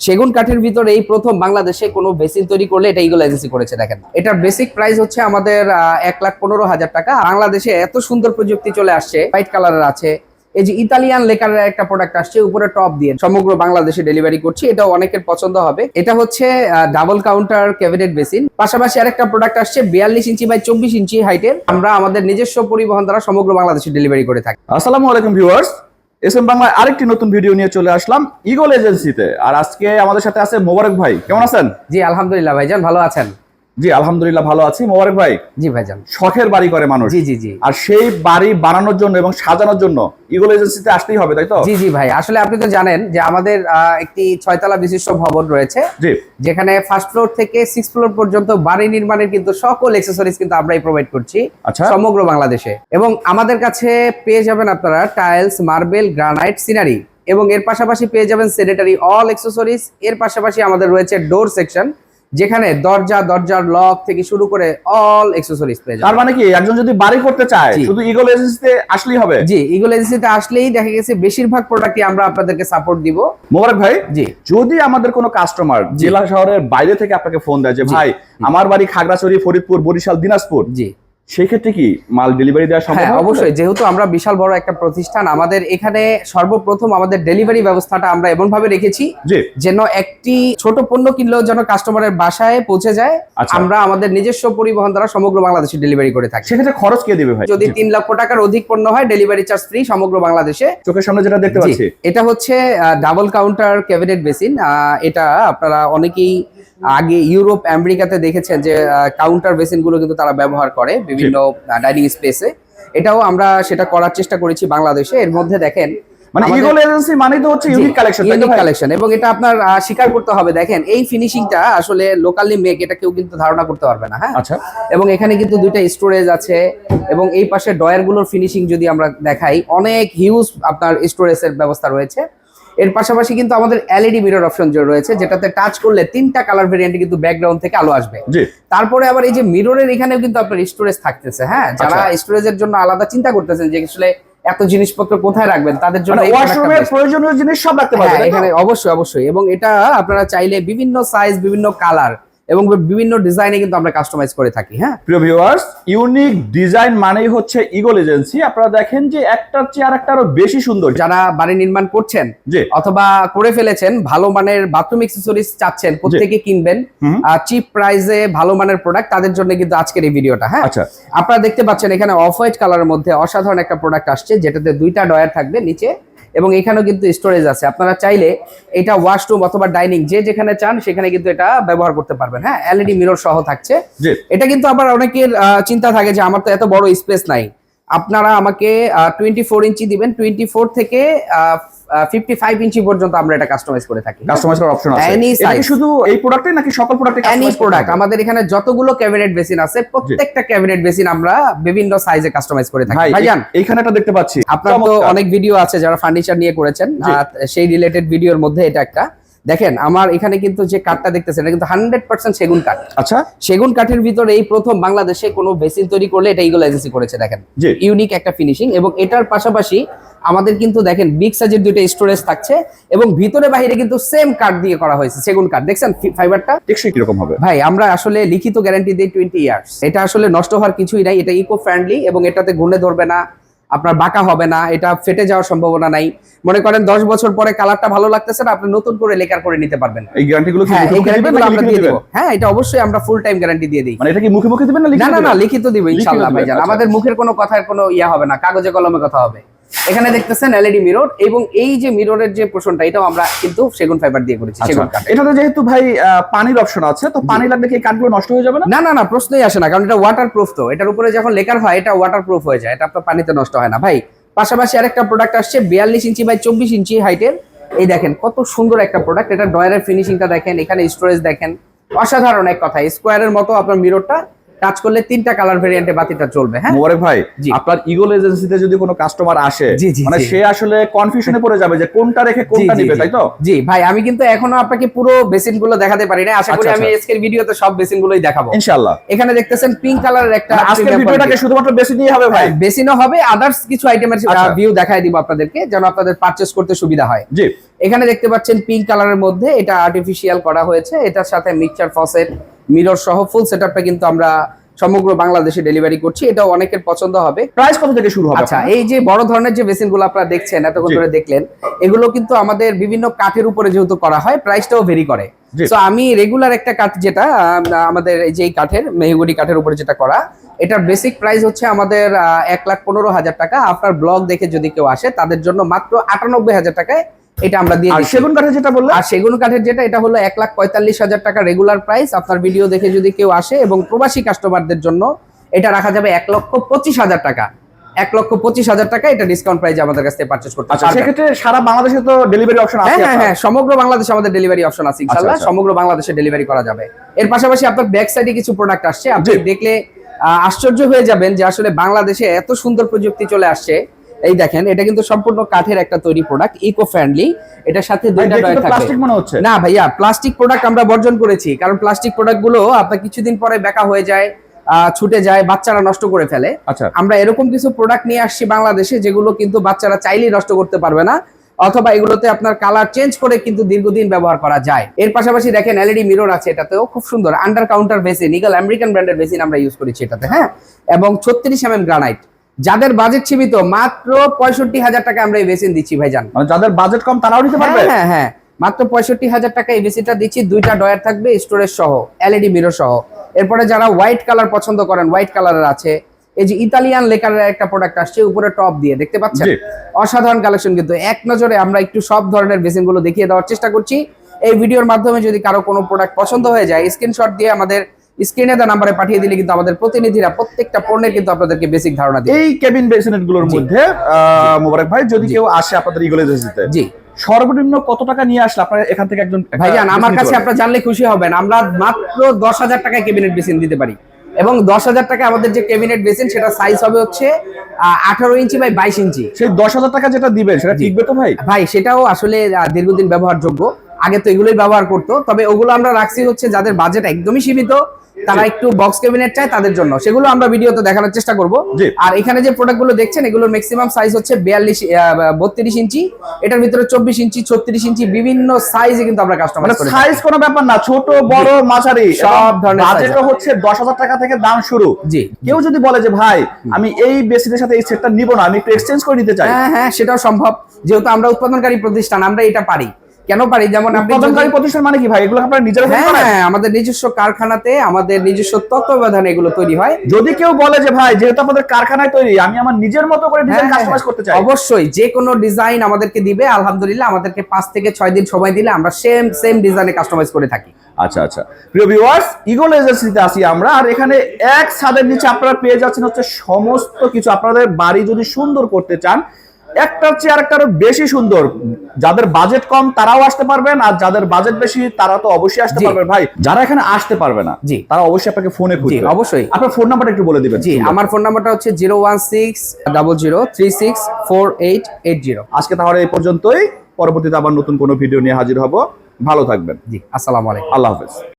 সেগুন কাঠের ভিতরে এই প্রথম বাংলাদেশে কোনো বেসিন তৈরি করলে এটা ইগল এজেন্সি করেছে, দেখেন। এটার বেসিক প্রাইস হচ্ছে আমাদের এক লাখ পনেরো হাজার টাকা। বাংলাদেশে এত সুন্দর প্রযুক্তি চলে আসছে হোয়াইট কালারের আছে। এই যে ইতালিয়ান লেকারের একটা প্রোডাক্ট আসছে, উপরে টপ দিয়ে। সমগ্র বাংলাদেশে ডেলিভারি করছি এটা অনেকের পছন্দ হবে। এটা হচ্ছে ডাবল কাউন্টার ক্যাবিনেট বেসিন পাশাপাশি আরেকটা প্রোডাক্ট আসছে, বিয়াল্লিশ ইঞ্চি বাই চব্বিশ ইঞ্চি হাইটের আমরা আমাদের নিজস্ব পরিবহন দ্বারা সমগ্র বাংলাদেশে ডেলিভারি করে থাকি। আসসালামু আলাইকুম ভিউয়ার্স এস এম বাংলায় আরেকটি নতুন ভিডিও নিয়ে চলে আসলাম ইগল এজেন্সিতে। আর আজকে আমাদের সাথে আছে মোবারক ভাই। কেমন আছেন? জি, আলহামদুলিল্লাহ ভাইজান, ভালো আছেন? জি আলহামদুলিল্লাহ ভালো আছি। মোবারক ভাই জি ভাইজান। শখের বাড়ি করে মানুষ। জি জি জি। আর সেই বাড়ি বানানোর জন্য এবং সাজানোর জন্য ইগল এজেন্সিতে আসতেই হবে তাই তো? জি জি ভাই আসলে আপনি তো জানেন যে আমাদের একটি ছয়তলা বিশিষ্ট ভবন রয়েছে। জি। যেখানে ফার্স্ট ফ্লোর থেকে সিক্স ফ্লোর পর্যন্ত বাড়ি নির্মাণের কিন্তু সকল এক্সেসরিজ কিন্তু আমরাই প্রোভাইড করছি আচ্ছা। সমগ্র বাংলাদেশে। এবং আমাদের কাছে পেয়ে যাবেন আপনারা টাইলস মার্বেল গ্রানাইট সিনারি এবং এর পাশাপাশি পেয়ে যাবেন স্যানিটারি অল এক্সেসরিজ এর পাশাপাশি আমাদের রয়েছে ডোর সেকশন যেখানে দরজা দরজার লক থেকে শুরু করে অল এক্সেসরিজ পেয়ে যাবেন। তার মানে কি একজন যদি বাড়ি করতে চায় শুধু ইগল এজেন্সিতে আসলেই হবে? জি ইগল এজেন্সিতে আসলেই দেখা গেছে বেশিরভাগ প্রোডাক্টই আমরা আপনাদেরকে সাপোর্ট দিব। মোবারক ভাই জি। যদি আমাদের কোনো কাস্টমার জেলা শহরের বাইরে থেকে আপনাকে ফোন দেয় যে ভাই আমার বাড়ি খাগড়াছড়ি ফরিদপুর বরিশাল দিনাজপুর জি। সেই ক্ষেত্রে কি মাল ডেলিভারি দেওয়া সম্ভব হ্যাঁ অবশ্যই। যেহেতু আমরা বিশাল বড় একটা প্রতিষ্ঠান আমাদের এখানে সর্বপ্রথম আমাদের ডেলিভারি ব্যবস্থাটা আমরা এমন ভাবে রেখেছি যেন একটি ছোট পণ্য কিনলেও যেন কাস্টমারের বাসায় পৌঁছে যায়। আচ্ছা। আমরা আমাদের নিজস্ব পরিবহন দ্বারা সমগ্র বাংলাদেশে ডেলিভারি করে থাকি। সেক্ষেত্রে খরচ কে দেবে ভাই? যদি তিন লক্ষ টাকার অধিক পণ্য হয় ডেলিভারি চার্জ ফ্রি সমগ্র বাংলাদেশে। চোখের সামনে যেটা দেখতে পাচ্ছি। এটা হচ্ছে ডাবল কাউন্টার ক্যাবিনেট বেসিন এটা আপনারা অনেকেই আগে ইউরোপ আমেরিকাতে দেখেছেন যে কাউন্টার বেসিনগুলো কিন্তু তারা ব্যবহার করে। বিভিন্ন ডাইনিং স্পেসে এটাও আমরা সেটা করার চেষ্টা করেছি বাংলাদেশে। এর মধ্যে দেখেন মানে ইগল এজেন্সি মানে তো হচ্ছে ইউনিক কালেকশন ইউনিক কালেকশন এবং এটা আপনার স্বীকার করতে হবে। দেখেন এই ফিনিশিংটা আসলে লোকালি মেক এটা কেউ কিন্তু ধারণা করতে পারবে না হ্যাঁ? আচ্ছা। এবং এখানে কিন্তু দুইটা স্টোরেজ আছে। এবং এই পাশে ডয়ারগুলোর ফিনিশিং যদি আমরা দেখাই অনেক হিউজ আপনার স্টোরেজের ব্যবস্থা রয়েছে। এর পাশাপাশি কিন্তু আমাদের এলইডি মিরর অপশন যে রয়েছে যেটাতে টাচ করলে তিনটা কালার ভেরিয়েন্টে কিন্তু ব্যাকগ্রাউন্ড থেকে আলো আসবে। তারপরে আবার এই যে মিররের এখানেও কিন্তু আপনার স্টোরেজ থাকতেছে হ্যাঁ? যারা আচ্ছা। স্টোরেজের জন্য আলাদা চিন্তা করতেছেন যে আসলে এত জিনিসপত্র কোথায় রাখবেন তাদের জন্য মানে ওয়াশরুমের প্রয়োজনীয় জিনিস সব রাখতে পারবে হ্যাঁ? এখানে অবশ্যই অবশ্যই। এবং এটা আপনারা চাইলে বিভিন্ন সাইজ বিভিন্ন কালার এবং বিভিন্ন ডিজাইনে কিন্তু আমরা কাস্টমাইজ করে থাকি হ্যাঁ? প্রিয় ভিউয়ার্স ইউনিক ডিজাইন মানেই হচ্ছে ইগল এজেন্সি আপনারা দেখেন যে একটার চেয়ে আরেকটা আরও বেশি সুন্দর। যারা বাড়ি নির্মাণ করছেন অথবা করে ফেলেছেন ভালো মানের বাথরুম অ্যাক্সেসরিজ চাচ্ছেন প্রত্যেকে কিনবেন। চিপ প্রাইসে ভালো মানের প্রোডাক্ট তাদের জন্য কিন্তু আজকের এই ভিডিওটা হ্যাঁ? আচ্ছা। আপনারা দেখতে পাচ্ছেন এখানে অফ হোয়াইট কালারের মধ্যে অসাধারণ একটা প্রোডাক্ট আসছে যেটাতে দুইটা ডয়ার থাকবে নিচে এবং এখানেও কিন্তু স্টোরেজ আছে। আপনারা চাইলে এটা ওয়াশরুম অথবা ডাইনিং যে যেখানে চান সেখানে কিন্তু এটা ব্যবহার করতে পারবেন। হ্যাঁ এলইডি মিরর সহ থাকছে। এটা কিন্তু আবার অনেকের চিন্তা থাকে যে আমার তো এত বড় স্পেস নাই। আপনারা আমাকে টোয়েন্টি ফোর ইঞ্চি দিবেন। টোয়েন্টি ফোর থেকে ফিফটি ফাইভ ইঞ্চি পর্যন্ত আমরা এটা কাস্টমাইজ করে থাকি। কাস্টমাইজ করার অপশন আছে। এটা কি শুধু এই প্রোডাক্টে নাকি সকল প্রোডাক্টে এনি প্রোডাক্ট আমাদের এখানে যতগুলো ক্যাবিনেট বেসিন আছে প্রত্যেকটা ক্যাবিনেট বেসিন আমরা বিভিন্ন সাইজে কাস্টমাইজ করে থাকি। ভাইজান এইখানে একটা দেখতে পাচ্ছি। আপনার তো অনেক ভিডিও আছে যারা ফার্নিচার নিয়ে করেছেন। সেই রিলেটেড ভিডিওর মধ্যে এটা একটা। দেখেন আমার এখানে কিন্তু যে কাঠটা দেখতেছেন এটা কিন্তু হান্ড্রেড পার্সেন্ট সেগুন কাঠ আচ্ছা। সেগুন কাঠের ভিতরে এই প্রথম বাংলাদেশে কোনো বেসিন তৈরি করলে এটা ইগুলো এজেন্সি করেছে দেখেন। ইউনিক একটা ফিনিশিং এবং এটার পাশাপাশি আমাদের কিন্তু দেখেন বিগ সাইজের দুইটা স্টোরেজ থাকছে এবং ভিতরে বাইরে কিন্তু সেম কাঠ দিয়ে করা হয়েছে সেগুন কাঠ দেখছেন ফাইবারটা টেকসই কীরকম হবে? ভাই আমরা আসলে লিখিত গ্যারান্টি দিই টোয়েন্টি ইয়ার্স এটা আসলে নষ্ট হওয়ার কিছুই নাই এটা ইকো ফ্রেন্ডলি এবং এটাতে ঘুরে ধরবে না আপনার বাঁকা হবে না এটা ফেটে যাওয়ার সম্ভাবনা নাই। মনে করেন দশ বছর পরে কালারটা ভালো লাগতেছে না আপনি নতুন করে লেকার করে নিতে পারবেন। এই গ্যারান্টি গুলো কি হ্যাঁ এই মুখে গ্যারান্টি নাকি আমরা দিয়ে দেবো। হ্যাঁ এটা অবশ্যই আমরা ফুল টাইম গ্যারান্টি দিয়ে দিই। মানে এটা কি মুখে মুখে দিবেন না লিখে না না লিখিত দিব ইনশাআল্লাহ ভাইজান। আচ্ছা। আমাদের মুখের কোনো কথার কোনো ইয়া হবে না কাগজে কলমে কথা হবে। এখানে দেখতেছেন এলইডি মিরর এবং এই যে মিররের যে পোর্শনটা এটাও আমরা কিন্তু সেগুন ফাইবার দিয়ে করেছি আচ্ছা। সেগুন কাঠ এটাতে যেহেতু ভাই পানির অপশন আছে তো পানি লাগলে কি কাঠগুলো নষ্ট হয়ে যাবে না? না না না প্রশ্নই আসে না কারণ এটা ওয়াটার প্রুফ তো। এটার উপরে যখন লেখার হয় এটা ওয়াটার প্রুফ হয়ে যায় এটা আপনার পানিতে নষ্ট হয় না। ভাই পাশাপাশি আরেকটা প্রোডাক্ট আসছে বিয়াল্লিশ ইঞ্চি বাই চব্বিশ ইঞ্চি হাইটের এই দেখেন কত সুন্দর একটা প্রোডাক্ট এটা ডয়ারের ফিনিশিংটা দেখেন এখানে স্টোরেজ দেখেন। অসাধারণ এক কথা স্কোয়ারের মতো আপনার মিররটা টাচ করলে তিনটা কালার ভেরিয়েন্টে বাতিটা চলবে হ্যাঁ? মোবারক ভাই আপনার ইগল এজেন্সিতে যদি কোনো কাস্টমার আসে মানে সে আসলে কনফিউশনে পড়ে যাবে যে কোনটা রেখে কোনটা নিবে তাই তো? জি ভাই আমি কিন্তু এখনও আপনাকে পুরো বেসিনগুলো দেখাতে পারি না আশা করি আচ্ছা, আমি আচ্ছা। আজকের ভিডিওতে সব বেসিন গুলোই দেখাবো। ইনশাআল্লাহ। এখানে দেখতেছেন পিঙ্ক কালারের একটা মানে আজকের ভিডিওটাকে শুধুমাত্র বেশি দিয়ে হবে ভাই? বেসিনও হবে আদার্স কিছু আইটেমের আচ্ছা। ভিউ দেখাই দিব আপনাদেরকে যেন আপনাদের পারচেস করতে সুবিধা হয়। জি। এখানে দেখতে পাচ্ছেন পিঙ্ক কালারের মধ্যে এটা আর্টিফিশিয়াল করা হয়েছে। এটার সাথে মিক্সচার ফসেট মিরর সহ ফুল সেটআপটা কিন্তু আমরা সমগ্র বাংলাদেশে ডেলিভারি করছি। এটাও অনেকের পছন্দ হবে। প্রাইস কত থেকে শুরু হবে আচ্ছা এই যে বড় ধরনের যে বেসিনগুলো আপনারা দেখছেন এতক্ষণ ধরে দেখলেন এগুলো কিন্তু আমাদের বিভিন্ন কাঠের উপরে যেহেতু করা হয় প্রাইসটাও ভেরি করে। তো আমি রেগুলার একটা কাঠ যেটা আমাদের এই যে কাঠের মেহগুড়ি কাঠের উপরে যেটা করা এটার বেসিক প্রাইস হচ্ছে আমাদের এক লাখ পনেরো হাজার টাকা। আপনার ব্লগ দেখে যদি কেউ আসে তাদের জন্য মাত্র আটানব্বই হাজার টাকায় এটা আমরা দিয়ে দিচ্ছি সেগুন কাঠের যেটা বললেন আর সেগুন কাঠের যেটা এটা হলো এক লাখ পঁয়তাল্লিশ হাজার টাকা রেগুলার প্রাইস আপনার ভিডিও দেখে যদি কেউ আসে এবং প্রবাসী কাস্টমারদের জন্য এটা রাখা যাবে এক লক্ষ পঁচিশ হাজার টাকা। এক লক্ষ পঁচিশ হাজার টাকা এটা ডিসকাউন্ট প্রাইজে আমাদের কাছ থেকে পারচেস করতে আচ্ছা পারবেন। সেক্ষেত্রে সারা বাংলাদেশে তো ডেলিভারি অপশন আছে হ্যাঁ হ্যাঁ হ্যাঁ সমগ্র বাংলাদেশে আমাদের ডেলিভারি অপশন আছে ইনশাল্লাহ আচ্ছা। সমগ্র বাংলাদেশে ডেলিভারি করা যাবে। এর পাশাপাশি আপনার ব্যাক সাইডে কিছু প্রোডাক্ট আসছে। আপনি দেখলে আশ্চর্য হয়ে যাবেন যে আসলে বাংলাদেশে এত সুন্দর প্রযুক্তি চলে আসছে। এই দেখেন এটা কিন্তু সম্পূর্ণ কাঠের একটা তৈরি প্রোডাক্ট ইকো ফ্রেন্ডলি এটার সাথে দুইটা তো থাকবে। প্লাস্টিক মনে হচ্ছে। না ভাইয়া প্লাস্টিক প্রোডাক্ট আমরা বর্জন করেছি কারণ প্লাস্টিক প্রোডাক্টগুলো আপনার কিছুদিন পরে বেকা হয়ে যায় ছুটে যায় বাচ্চারা নষ্ট করে ফেলে। আচ্ছা। আমরা এরকম কিছু প্রোডাক্ট নিয়ে আসছি বাংলাদেশে যেগুলো কিন্তু বাচ্চারা চাইলেই নষ্ট করতে পারবে না অথবা এগুলোতে আপনার কালার চেঞ্জ করে কিন্তু দীর্ঘদিন ব্যবহার করা যায়। এর পাশাপাশি দেখেন এলইডি মিরর আছে এটাতেও খুব সুন্দর। Under counter basin Eagle American ব্র্যান্ডের বেসিন আমরা ইউজ করেছি এটাতে হ্যাঁ? এবং ছত্রিশ এম এম গ্রানাইট যাদের বাজেট সীমিত মাত্র পঁয়ষট্টি হাজার টাকা আমরা এই বেসিন দিচ্ছি ভাইজান। মানে যাদের বাজেট কম তারাও নিতে পারবে? হ্যাঁ হ্যাঁ হ্যাঁ। মাত্র পঁয়ষট্টি হাজার টাকা এই বেসিটা দিচ্ছি দুইটা ডয়ার থাকবে স্টোরেজ সহ এলইডি মিরর সহ। এরপরে যারা হোয়াইট কালার পছন্দ করেন হোয়াইট কালারের আছে এই যে ইতালিয়ান লেকারের একটা প্রোডাক্ট আসছে উপরে টপ দিয়ে দেখতে পাচ্ছেন? অসাধারণ কালেকশন কিন্তু। এক নজরে আমরা একটু সব ধরনের বেসিনগুলো দেখিয়ে দেওয়ার চেষ্টা করছি। এই ভিডিওর মাধ্যমে যদি কারও কোনো প্রোডাক্ট পছন্দ হয়ে যায় স্ক্রিনশট দিয়ে আমাদের স্ক্রিনে দেওয়া নাম্বারে পাঠিয়ে দিলে কিন্তু আমাদের প্রতিনিধিরা প্রত্যেকটা পণ্যের কিন্তু আপনাদেরকে বেসিক ধারণা দিবে এই কেবিন বেসিনেটগুলোর মধ্যে মোবারক ভাই যদি কেউ আসে আপনাদের ইগল এজেন্সিতে জি। সর্বনিম্ন কত টাকা নিয়ে আসলে আপনার এখান থেকে একজন ভাইজান আমার কাছে আপনারা জানলে খুশি হবেন আমরা মাত্র দশ হাজার টাকায় ক্যাবিনেট বেসিন দিতে পারি। এবং দশ হাজার টাকা আমাদের যে ক্যাবিনেট বেসিন সেটা সাইজ হবে হচ্ছে আঠারো ইঞ্চি বাই বাইশ ইঞ্চি। সেই দশ হাজার টাকা যেটা দিবেন সেটা। টিকবে তো ভাই? ভাই সেটাও আসলে দীর্ঘদিন ব্যবহারযোগ্য। আগে তো এগুলোই ব্যবহার করতো তবে ওগুলো আমরা রাখছি হচ্ছে যাদের বাজেট একদমই সীমিত তারা একটু বক্স ক্যাবিনেট চায় তাদের জন্য। সেগুলো আমরা ভিডিওতে দেখানোর চেষ্টা করব। আর এখানে যে প্রোডাক্টগুলো দেখছেন এগুলোর ম্যাক্সিমাম সাইজ হচ্ছে বিয়াল্লিশ বত্রিশ ইঞ্চি। এটার ভিতরে চব্বিশ ইঞ্চি ছত্রিশ ইঞ্চি বিভিন্ন সাইজে কিন্তু আমরা মানে কাস্টমাইজ সাইজ কোনো ব্যাপার না ছোট বড় মাঝারি। সব ধরনের হচ্ছে দশ হাজার টাকা থেকে দাম শুরু। জি। কেউ যদি বলে যে ভাই আমি এই বেসিনের সাথে এই সেটটা নিব না আমি একটু এক্সচেঞ্জ করে নিতে চাই। হ্যাঁ হ্যাঁ সেটাও সম্ভব। যেহেতু আমরা উৎপাদনকারী প্রতিষ্ঠান আমরা এটা পারি। কেন পারি? যেমন উৎপাদনকারী প্রতিষ্ঠান মানে কি ভাই? এগুলো আপনারা নিজেরা হ্যাঁ হ্যাঁ, আমাদের নিজস্ব কারখানাতে আমাদের নিজস্ব তত্ত্বাবধানে এগুলো তৈরি হয়। যদি কেউ বলে যে ভাই যেহেতু আমাদের কারখানায় তৈরি আমি আমার নিজের মতো করে ডিজাইন হ্যাঁ, কাস্টমাইজ হ্যাঁ, করতে চাই। অবশ্যই যে কোনো ডিজাইন আমাদেরকে দিবে আলহামদুলিল্লাহ আমাদেরকে পাঁচ থেকে ছয় দিন সময় দিলে আমরা সেম সেম ডিজাইনে কাস্টমাইজ করে থাকি। আচ্ছা আচ্ছা। প্রিয় ভিউয়ার্স ইগল এজেন্সিতে আসি আমরা আর এখানে এক ছাদের নিচে আপনারা পেয়ে যাচ্ছেন হচ্ছে সমস্ত কিছু। আপনাদের বাড়ি যদি সুন্দর করতে চান একটার চেয়ে আরেকটা আরও বেশি সুন্দর। যাদের বাজেট কম তারাও আসতে পারবেন আর যাদের বাজেট বেশি তারা তো অবশ্যই আসতে। পারবেন ভাই যারা এখানে আসতে পারবে না জি। তারা অবশ্যই আপনাকে ফোনে খুঁজবে অবশ্যই। আপনার ফোন নাম্বারটা একটু বলে দিবেন। জি আমার ফোন নাম্বারটা হচ্ছে zero one six double zero three six four eight eight zero. আজকে তাহলে এই পর্যন্তই। পরবর্তীতে আবার নতুন কোনো ভিডিও নিয়ে হাজির হব। ভালো থাকবেন। জি আসসালামু আলাইকুম। আল্লাহ হাফেজ।